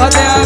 ਫਤਿਆ